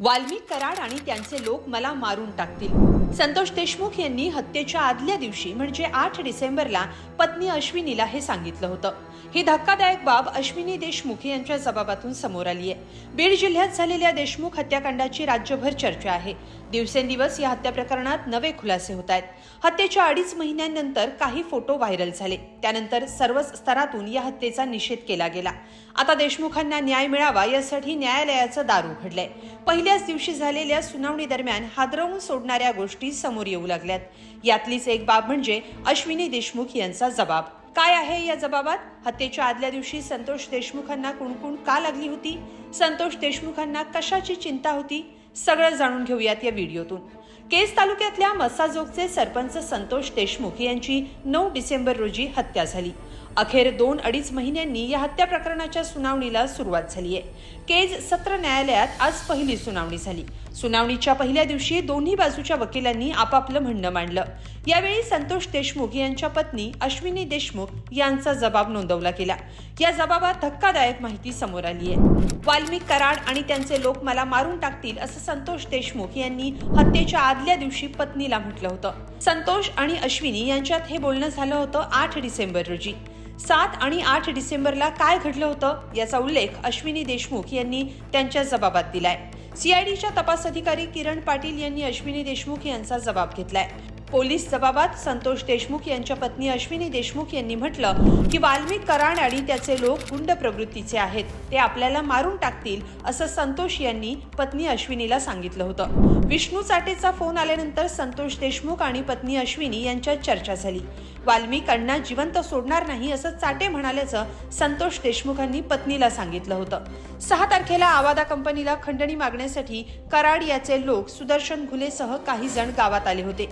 वाल्मिक कराड आणि त्यांचे लोक मला मारून टाकतील. संतोष देशमुख यांनी हत्येच्या आदल्या दिवशी म्हणजे आठ डिसेंबरला पत्नी अश्विनीला हे सांगितलं होतं. ही धक्कादायक बाब अश्विनी देशमुख यांच्या जबाबातून समोर आली आहे बीड जिल्ह्यात झालेल्या देशमुख हत्याकांडाची राज्यभर चर्चा आहे. दिवसेंदिवस या हत्या प्रकरणात नवे खुलासे होत आहेत. हत्येच्या अडीच महिन्यांनंतर काही फोटो व्हायरल झाले. त्यानंतर सर्वच स्तरातून या हत्येचा निषेध केला गेला. आता देशमुखांना न्याय मिळावा यासाठी न्यायालयाचं दार उघडलंय. पहिल्याच दिवशी झालेल्या सुनावणी दरम्यान हादरवून सोडणाऱ्या गोष्टी समोर येऊ लागल्यात. यातलीच एक बाब म्हणजे अश्विनी देशमुख यांचा जबाब. काय आहे या जबाबात? हत्येच्या आदल्या दिवशी संतोष देशमुखांना कुणकुण का लागली होती? संतोष देशमुखांना कशाची चिंता होती? सगळं जाणून घेऊयात या व्हिडिओतून. केस तालुक्यातल्या मसाजोगचे सरपंच संतोष देशमुख यांची नऊ डिसेंबर रोजी हत्या झाली. अखेर दोन अडीच महिन्यांनी या हत्या प्रकरणाच्या सुनावणीला सुरुवात झाली आहे केज सत्र न्यायालयात आज पहिली सुनावणी झाली. सुनावणीच्या पहिल्या दिवशी दोन्ही बाजूच्या वकिलांनी आपापलं म्हणणं मांडलं. यावेळी संतोष देशमुख यांच्या पत्नी अश्विनी देशमुख यांचा जबाब नोंदवला गेला. या जबाबात धक्कादायक माहिती समोर आली आहे. वाल्मिक कराड आणि त्यांचे लोक मला मारून टाकतील असं संतोष देशमुख यांनी हत्येच्या आदल्या दिवशी पत्नीला म्हटलं होतं. संतोष आणि अश्विनी यांच्यात हे बोलणं झालं होतं आठ डिसेंबर रोजी. सात आणि आठ डिसेंबरला काय घडलं होतं याचा उल्लेख अश्विनी देशमुख यांनी त्यांच्या जबाबात दिलाय. सीआयडीच्या तपास अधिकारी किरण पाटील यांनी अश्विनी देशमुख यांचा जबाब घेतलाय. पोलीस जबाबात संतोष देशमुख यांच्या पत्नी अश्विनी देशमुख यांनी म्हटलं की वाल्मिक कराड आणि त्याचे लोक गुंड प्रवृत्तीचे आहेत. ते आपल्याला मारून टाकतील असं संतोष यांनी पत्नी अश्विनीला सांगितलं होतं. विष्णू चाटेचा फोन आल्यानंतर संतोष देशमुख आणि पत्नी अश्विनी यांच्यात चर्चा झाली. वाल्मिक अण्णा जिवंत सोडणार नाही असं चाटे म्हणाल्याचं संतोष देशमुखांनी पत्नीला सांगितलं होतं. सहा तारखेला आवादा कंपनीला खंडणी मागण्यासाठी कराड याचे लोक सुदर्शन घुलेसह काही जण गावात आले होते.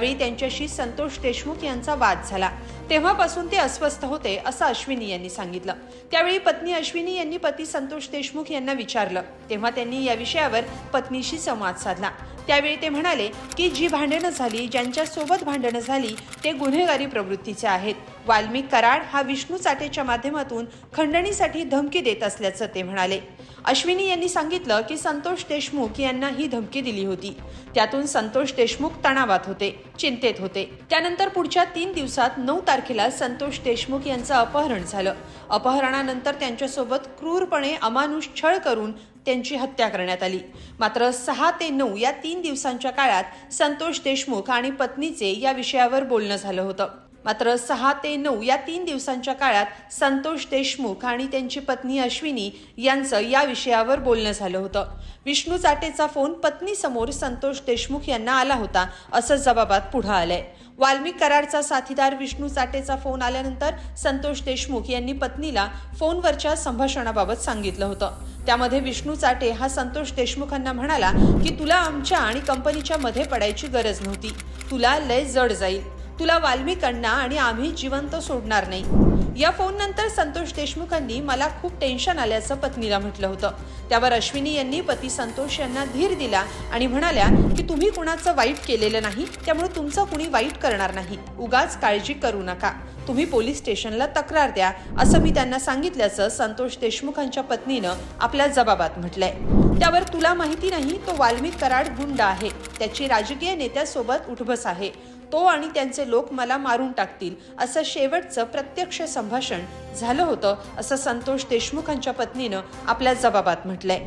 त्यावेळी त्यांच्याशी संतोष देशमुख यांचा वाद झाला. तेव्हापासून ते अस्वस्थ होते असं अश्विनी यांनी सांगितलं. त्यावेळी पत्नी अश्विनी यांनी पती संतोष देशमुख यांना विचारलं. तेव्हा त्यांनी या विषयावर पत्नीशी संवाद साधला. त्यावेळी ते म्हणाले की जी भांडणं झाली ज्यांच्या सोबत भांडणं झाली ते गुन्हेगारी प्रवृत्तीचे आहेत. वाल्मिक कराड हा विष्णू चाटेच्या माध्यमातून खंडणीसाठी धमकी देत असल्याचं ते म्हणाले. अश्विनी यांनी सांगितलं की संतोष देशमुख यांना ही धमकी दिली होती. त्यातून संतोष देशमुख तणावात होते चिंतेत होते. त्यानंतर पुढच्या तीन दिवसात नऊ तारखेला संतोष देशमुख यांचं अपहरण झालं. अपहरणानंतर त्यांच्यासोबत क्रूरपणे अमानुष छळ करून त्यांची हत्या करण्यात आली. मात्र सहा ते नऊ या तीन दिवसांच्या काळात संतोष देशमुख आणि पत्नीचे या विषयावर बोलणं झालं होतं. मात्र सहा ते नऊ या तीन दिवसांच्या काळात संतोष देशमुख आणि त्यांची पत्नी अश्विनी यांचं या विषयावर बोलणं झालं होतं. विष्णू चाटेचा फोन पत्नीसमोर संतोष देशमुख यांना आला होता असं जबाबात पुढं आलंय. वाल्मिक करारचा साथीदार विष्णू चाटेचा फोन आल्यानंतर संतोष देशमुख यांनी पत्नीला फोनवरच्या संभाषणाबाबत सांगितलं होतं. त्यामध्ये विष्णू चाटे हा संतोष देशमुखांना म्हणाला की तुला आमच्या आणि कंपनीच्या मध्ये पडायची गरज नव्हती. तुला लय जड जाईल. तुला वाल्मिकांना आणि आम्ही जिवंत सोडणार नाही. या फोन नंतर संतोष देशमुखांनी मला खूप टेन्शन आल्याचं पत्नीला म्हटलं होतं. त्यावर अश्विनी यांनी पती संतोष यांना धीर दिला आणि म्हणाल्या की तुम्ही कुणाचं वाईट केलेलं नाही त्यामुळे तुमचं कुणी वाईट करणार नाही. उगाच काळजी करू नका. तुम्ही पोलीस स्टेशनला तक्रार द्या असं मी त्यांना सांगितल्याचं संतोष देशमुखांच्या पत्नीनं आपल्या जबाबात म्हटलंय. त्यावर तुला माहिती नाही तो वाल्मिक कराड गुंड आहे. त्याची राजकीय नेत्यासोबत उठबस आहे. तो आणि त्यांचे लोक मला मारून टाकतील असं शेवटचं प्रत्यक्ष संभाषण झालं होतं असं संतोष देशमुखांच्या पत्नीनं आपल्या जबाबात म्हटलंय.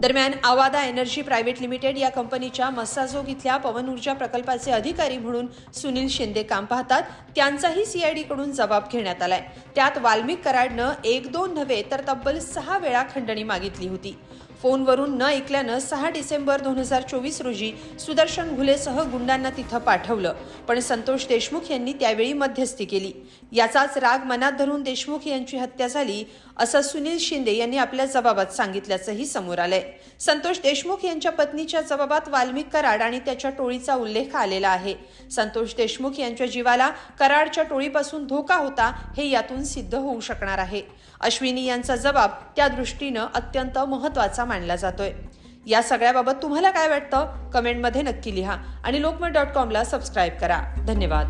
दरम्यान आवादा एनर्जी प्रायव्हेट लिमिटेड या कंपनीच्या मस्साजोग इथल्या पवन ऊर्जा प्रकल्पाचे अधिकारी म्हणून सुनील शिंदे काम पाहतात त्यांचाही सीआयडीकडून जबाब घेण्यात आलाय. त्यात वाल्मिक कराडनं एक दोन नव्हे तर तब्बल सहा वेळा खंडणी मागितली होती. फोनवरून न ऐकल्यानं सहा डिसेंबर दोन हजार चोवीस रोजी सुदर्शन घुलेसह गुंडांना तिथं पाठवलं. पण संतोष देशमुख यांनी त्यावेळी मध्यस्थी केली. याचाच राग मनात धरून देशमुख यांची हत्या झाली असं सुनील शिंदे यांनी आपल्या जबाबात सांगितल्याचंही समोर आलंय. संतोष देशमुख यांच्या पत्नीच्या जबाबात वाल्मिक कराड आणि त्याच्या टोळीचा उल्लेख आलेला आहे. संतोष देशमुख यांच्या जीवाला कराडच्या टोळीपासून धोका होता हे यातून सिद्ध होऊ शकणार आहे. अश्विनी यांचा जबाब त्या दृष्टीनं अत्यंत महत्त्वाचा मानला जातोय. या सगळ्याबाबत तुम्हाला काय वाटतं? कमेंटमध्ये नक्की लिहा आणि लोकमत डॉट कॉमला सबस्क्राईब करा. धन्यवाद.